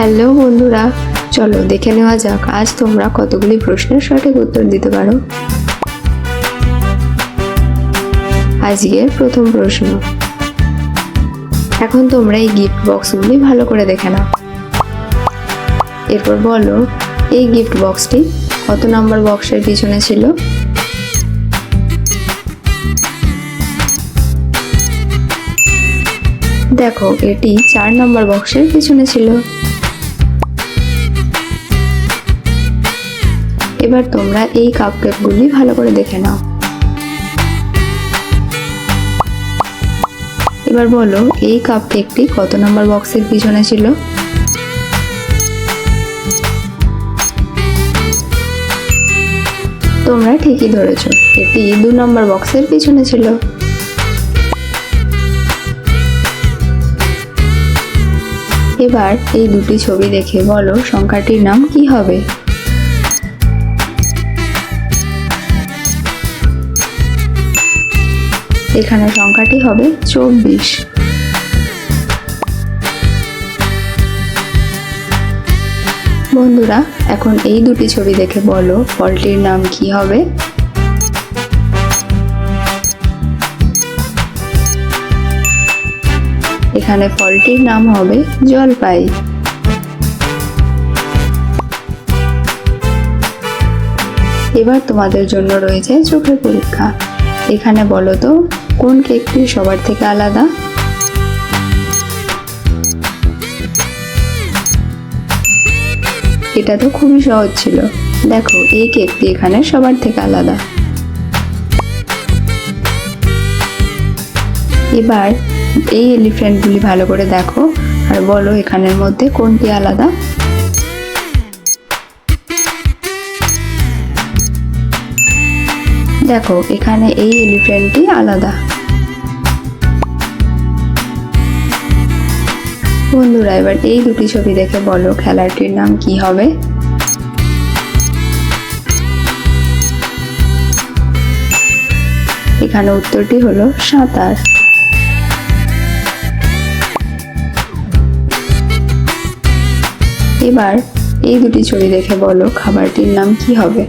Hello বন্ধুরা, চলো দেখে নেওয়া যাক, আজ তোমরা কতগুলি প্রশ্নের সঠিক উত্তর দিতে পারো। আজকের প্রথম প্রশ্ন। এখন তোমরা এই গিফট বক্সগুলি ভালো করে দেখে নাও। এরপর বলো, এই গিফট বক্সটি কত নম্বর বক্সের পিছনে ছিল? দেখো, এটি চার নম্বর বক্সের পিছনে ছিল। এবার তোমরা এই কাপকেকগুলি ভালো করে দেখে নাও। এবার বলো, এই কাপকেকটি কত নম্বর বক্সের পিছনে ছিল? তোমরা ঠিকই ধরেছ, এটি দু নম্বর বক্সের পিছনে ছিল। এবার এই দুটি ছবি দেখে বলো, সংখ্যাটির নাম কি হবে? এখানে সংখ্যাটি হবে চব্বিশ। বন্ধুরা, এখন এই দুটি ছবি দেখে বলো, ফলটির নাম কি হবে? এখানে ফলটির নাম হবে জলপাই। এবার তোমাদের জন্য রয়েছে চোখের পরীক্ষা। এখানে বলো তো, কোন কেকটি সবার থেকে আলাদা? এটা তো খুবই সহজ ছিল। দেখো, এই কেকটি এখানে সবার থেকে আলাদা। এবার এই এলিফ্যান্টগুলি ভালো করে দেখো, আর বলো এখানের মধ্যে কোনটি আলাদা? দেখো, এখানে এই এলিফ্যান্টটি আলাদা। বন্ধুরা, এবার এই দুটি ছবি দেখে বলো, খেলাটির নাম কি হবে? এখানে উত্তরটি হলো সাঁতার। এবার এই দুটি ছবি দেখে বলো, খাবারটির নাম কি হবে?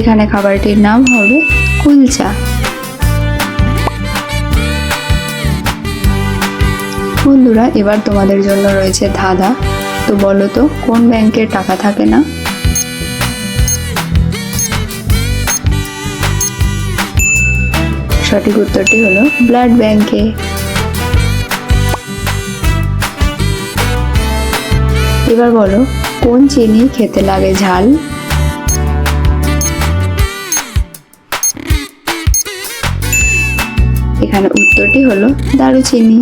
এখানে খাবারটির নাম হবে কুলচা। বন্ধুরা, এবার তোমাদের জন্য রয়েছে ধাঁধা। তো বলো তো, কোন ব্যাংকে টাকা থাকে না? সঠিক উত্তরটি হলো ব্লাড ব্যাংকে। এবার বলো, কোন চিনি খেতে লাগে ঝাল? এখানে উত্তরটি হলো দারুচিনি।